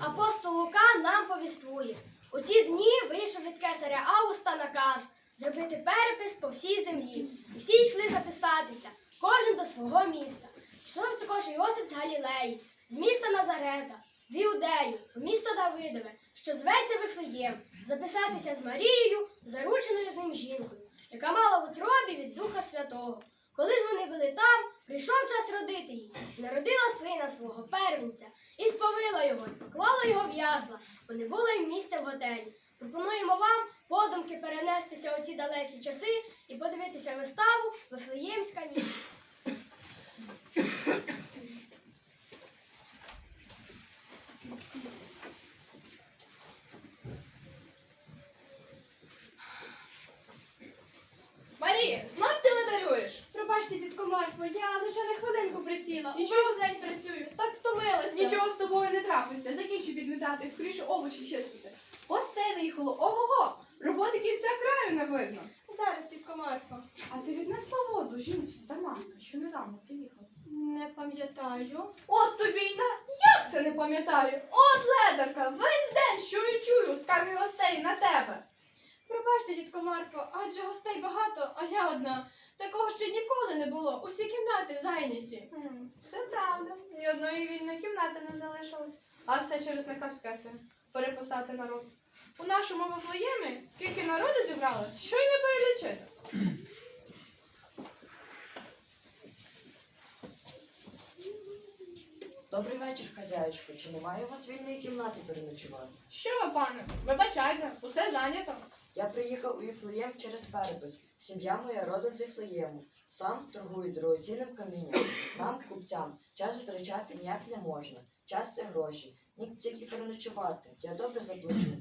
Апостол Лука нам повіствує. У ті дні вийшов від кесаря Августа наказ зробити перепис по всій землі. І всі йшли записатися, кожен до свого міста. Йшов також Іосиф з Галілеї, з міста Назарета, в Іудею, в місто Давидове, що зветься Вифлеєм, записатися з Марією, зарученою з ним жінкою, яка мала в утробі від Духа Святого. Коли ж вони були там, прийшов час родити її, народила сина свого первенця, і сповила його, і поклала його в ясла, бо не було їм місця в готелі. Пропонуємо вам подумки перенестися у ці далекі часи і подивитися виставу Вифлеємська ніч. Марія, знов ти ледарюєш? Пробачте, тітко я лише на хвилинку присіла. Нічого. Увесь день працюю, так втомилася. Нічого з тобою не трапиться. Закінчу підмітати і скоріше овочі чистити. Гостей виїхало. Ого-го! Роботи кінця краю не видно. Зараз, тітко Марфо. А ти віднесла воду жінці з Дамаска, що недавно приїхала. Не пам'ятаю. От тобі й на як це не пам'ятаю? От ледарка, весь день що і чую, скарги гостей на тебе. Пробачте, дідко Марко, адже гостей багато, а я одна. Такого ще ніколи не було. Усі кімнати зайняті. Це правда. Ні одної вільної кімнати не залишилось. А все через наказ кеси. Переписати народ. У нашому Вифлеємі скільки народу зібрали, що й не перелічити. Добрий вечір, хазяючко. Чи немає у вас вільної кімнати переночувати? Що ви, пане? Вибачайте, усе зайнято. Я приїхав у Віфлеєм через перепис. Сім'я моя родом з Віфлеєму. Сам торгую дорогоцінним камінням. Нам, купцям, час втрачати ніяк не можна. Час це гроші. Ні тільки переночувати. Я добре заплачу.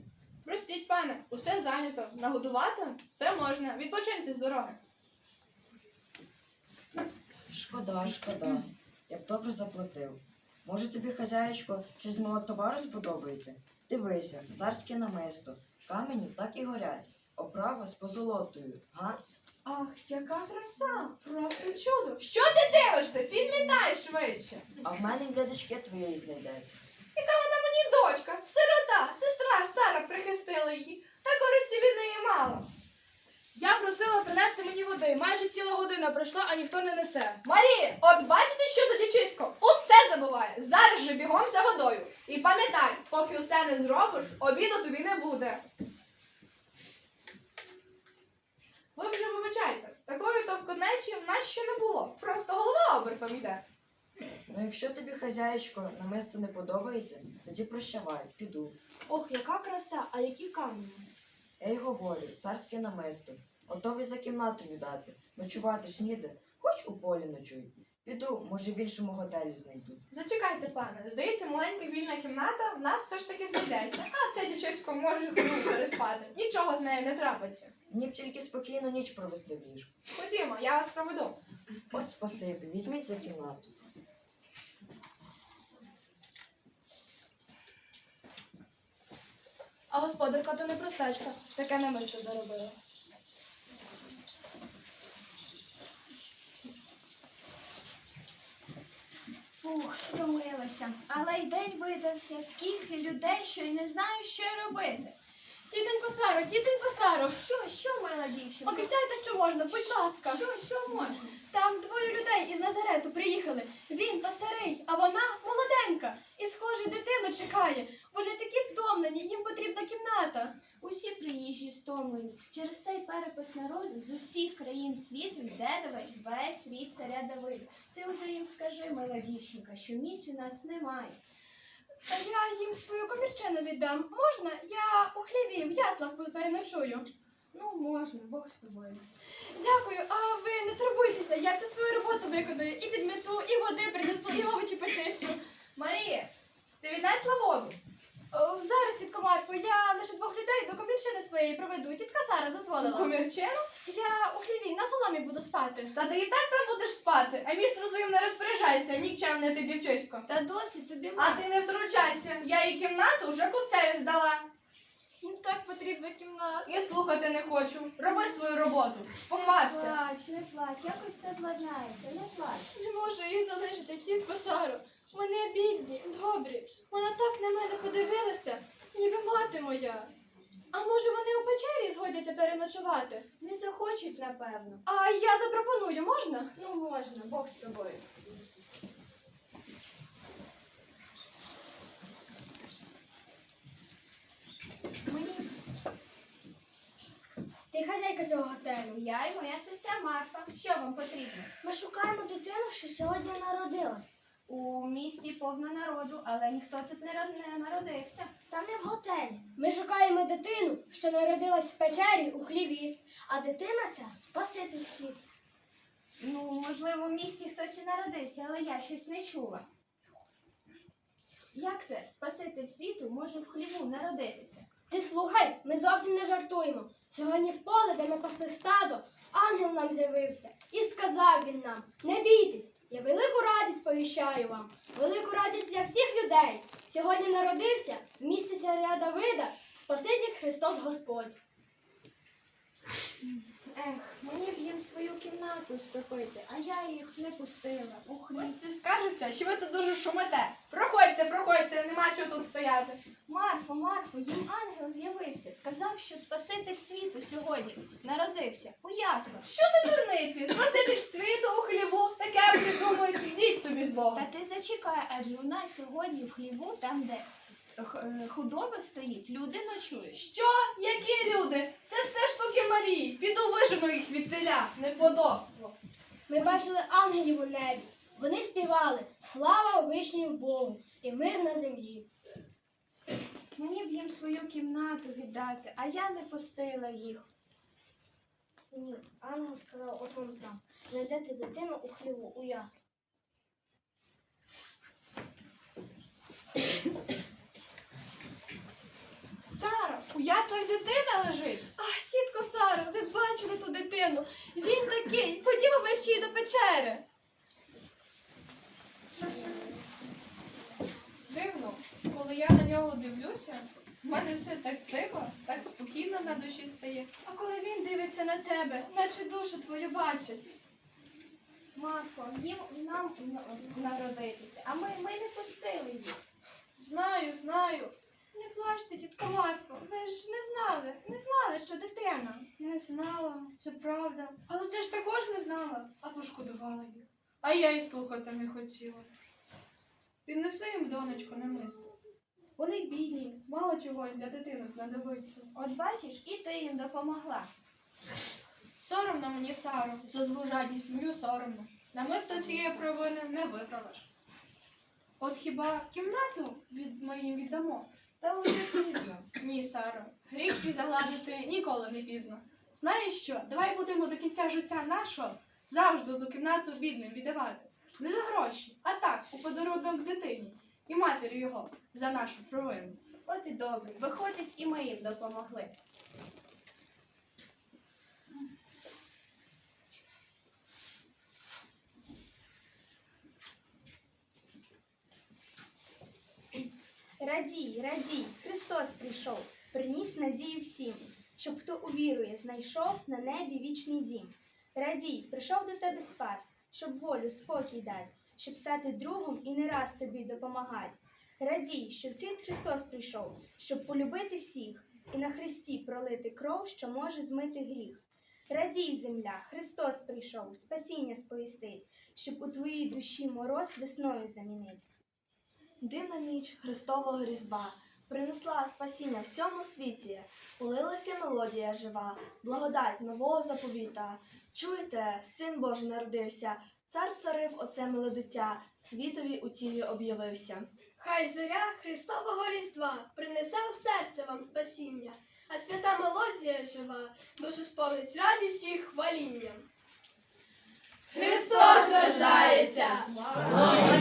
Простіть, пане, усе зайнято. Нагодувати? Це можна. Відпочиньте з дороги. Шкода, шкода. Я б добре заплатив. Може тобі, хазяєчко, щось з мого товару сподобається? Дивися, царське намисто. Камені так і горять. Оправа з позолотою. Га? Ах, яка краса! Просто чудо! Що ти дивишся? Підмітай швидше! А в мене для дочки твоєї знайдеться. Яка вона мені дочка, сирота, сестра Сара прихистила її, та користі від неї мало. Я просила принести мені води. Майже ціла година пройшла, а ніхто не несе. Марія, от бачите, що за дівчисько? Усе забуває. Зараз же бігом за водою. І пам'ятай, поки усе не зробиш, обіду тобі не буде. Ви вже вибачайте, такої товконечі в нас ще не було. Просто голова обертом йде. Ну, якщо тобі, хазяєчко, намисто не подобається, тоді прощавай, піду. Ох, яка краса, а які камені. Я й говорю, царське намисто. Готовий за кімнату віддати. Ночувати ж ніде, хоч у полі ночуй. Піду, може, в іншому готелі знайду. Зачекайте, пане. Здається, маленька вільна кімната в нас все ж таки знайдеться. А це дівчисько може хвилину переспати. Нічого з нею не трапиться. Мені б тільки спокійно ніч провести в ліжку. Ходімо, я вас проведу. От спасибі, візьміть за кімнату. А господарка то не простачка, таке намисто заробила. Стомилася. Але й день видався, скільки людей, що й не знаю, що робити. Тітонько Саро, тітонько Саро, Що, що, мила дівчинка? обіцяйте, що можна, будь ласка. Що, що можна? Там двоє людей із Назарету приїхали. Він то старий, а вона молоденька. І, схоже, дитину чекає. Вони такі втомлені, їм потрібна кімната. Усі приїжджі стомлені. Через цей перепис народу з усіх країн світу йде до весь весь рід царя Давида. Ти вже їм скажи, мила дівчинка, що місць у нас немає. Та я їм свою комірчину віддам. Можна? Я у хліві в яслах переночую. Ну, можна, Бог з тобою. Дякую, а ви не турбуйтеся, я всю свою роботу виконую. І підмету, і води принесу, і овочі почищу. Марія, ти віднесла воду? О, зараз, тітко Марко, я лише двох людей до комірчини своєї проведу. Тітка Сара дозволила. Комірчину? Я у хліві на соломі буду спати. Та ти і так там будеш спати, а місцем своїм не розпоряджайся, нікчемне ти дівчисько. Та досі тобі А ти не втручайся, я її кімнату вже купцеві здала. Їм так потрібна кімната. І слухати не хочу. Роби свою роботу. Поквапся. Плач, не плач, якось все владнається, не плач. Не можу їх залишити, тітко Сару. Вони бідні, добрі. Вона так на мене подивилася, ніби мати моя. А може вони у печері згодяться переночувати? Не захочуть, напевно. А я запропоную, можна? Ну можна, Бог з тобою. Ти хазяйка цього готелю. Я і моя сестра Марфа. Що вам потрібно? Ми шукаємо дитину, що сьогодні народилась. У місті повно народу, але ніхто тут не народився. Та не в готелі. Ми шукаємо дитину, що народилась в печері у хліві. А дитина ця спаситель світу. Ну, можливо, в місті хтось і народився, але я щось не чула. Як це? Спаситель світу може в хліву народитися? Ти слухай, ми зовсім не жартуємо. Сьогодні в поле, де ми пасли стадо, ангел нам з'явився. І сказав він нам: не бійтесь, я велику радість повіщаю вам, велику радість для всіх людей. Сьогодні народився в місті царя Давида Спаситель Христос Господь. Ех, мені б їм свою кімнату стопити, а я їх не пустила. У хлів. Ось ці скажуться, що ви тут дуже шумите. Проходьте, проходьте, нема чого тут стояти. Марфо, Марфо, їм ангел з'явився. Сказав, що Спаситель світу сьогодні народився у яслах. Що за дурниці? Спаситель світу у хліву, таке придумують, йдіть собі з Та ти зачекай, адже у нас сьогодні в хліву, там, де худоба стоїть, люди ночують. Що? Які люди? Це все штуки Марії. Піду вижену їх від теля, неподобство. Ми бачили ангелів у небі. Вони співали Слава вишнім Богу і мир на землі. Мені б їм свою кімнату віддати, а я не пустила їх. Ні, ангел сказав, от вам знак. Знайдете дитину у хліву, у яслах. Сара, у яслах дитина лежить. Ах, тітко Саро, ви бачили ту дитину. Він такий. Ходімо мерщій до печери. Дивно, коли я на нього дивлюся, в мене все так тихо, так спокійно на душі стає. А коли він дивиться на тебе, наче душу твою бачить. Марфо, їм нам народитися, а ми, ми не пустили їх. Знаю, знаю. Плачте, тітко Марфо. Ви ж не знали, не знали, що дитина. Не знала, це правда. Але ти ж також не знала, а пошкодувала їх. А я й слухати не хотіла. Піднеси їм донечку на миску. Вони бідні, мало чого їм для дитини знадобиться. От бачиш, і ти їм допомогла. Соромно мені, Саро, за злу жадність мою соромно. Намисто цієї провини не виправиш. От хіба кімнату від моїм віддамо? Та вже пізно. Ні, Саро, гріх свій загладити ніколи не пізно. Знаєш що? Давай будемо до кінця життя нашого завжди до кімнату бідним віддавати. Не за гроші, а так, у подарунок дитині і матері його за нашу провину. От і добре. Виходить, і ми їм допомогли. Радій, радій, Христос прийшов, приніс надію всім, щоб хто увірує, знайшов на небі вічний дім. Радій, прийшов до тебе спас, щоб волю, спокій дать, щоб стати другом і не раз тобі допомагать. Радій, що в світ Христос прийшов, щоб полюбити всіх і на Христі пролити кров, що може змити гріх. Радій, земля, Христос прийшов, спасіння сповістить, щоб у твоїй душі мороз весною замінить. Дивна ніч Христового Різдва принесла спасіння всьому світі, полилася мелодія жива, благодать нового заповіта. Чуєте, син Божий народився, цар царив оце миле дитя, світові у тілі об'явився. Хай зоря Христового Різдва принесе у серце вам спасіння, а свята мелодія жива душу сповнить радістю і хвалінням. Христос рождається! Слава